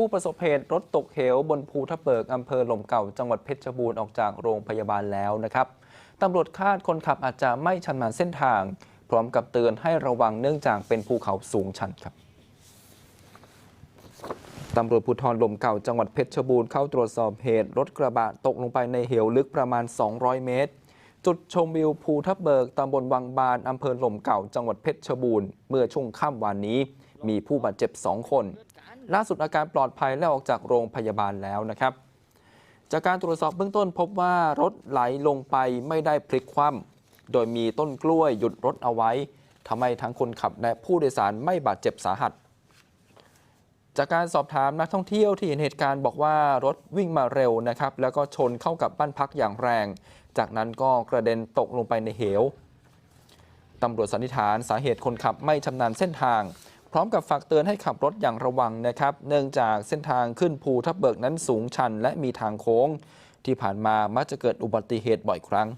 ผู้ประสบเหตุรถตกเหวบนภูทับเบิกอำเภอหล่มเก่าจังหวัดเพชรบูรณ์ออกจากโรงพยาบาลแล้วนะครับตำรวจคาดคนขับอาจจะไม่ชำนมาเส้นทาง พร้อมกับเตือนให้ระวังเนื่องจากเป็นภูเขาสูงชันครับตำรวจภูธรลมเก่าจังหวัดเพชรบูรณ์เข้าตรวจสอบเหตุรถกระบะตกลงไปในเหวลึกประมาณ 200 เมตร จุดชมวิวภูทับเบิกตำบลวังบานอำเภอหล่มเก่าจังหวัดเพชรบูรณ์เมื่อช่วงค่ำวานนี้ มีผู้บาดเจ็บ 2 คน ล่าสุดอาการปลอดภัยและออกจากโรงพยาบาลแล้วนะครับ จากการตรวจสอบเบื้องต้นพบว่ารถไหลลงไปไม่ได้พลิกคว่ำโดยมีต้นกล้วยหยุดรถเอาไว้ทำให้ทั้งคนขับและผู้โดยสารไม่บาดเจ็บสาหัส จากการสอบถามนักท่องเที่ยวที่เห็นเหตุการณ์บอกว่ารถวิ่งมาเร็วนะครับ แล้วก็ชนเข้ากับบ้านพักอย่างแรง จากนั้นก็กระเด็นตกลงไปในเหวตำรวจสันนิษฐานสาเหตุคนขับไม่ชำนาญเส้นทาง ร้อมกับฝากเตือนให้ขับรถอย่างระวังนะครับ เนื่องจากเส้นทางขึ้นภูทับเบิกนั้นสูงชันและมีทางโค้ง ที่ผ่านมามักจะเกิดอุบัติเหตุบ่อยครั้ง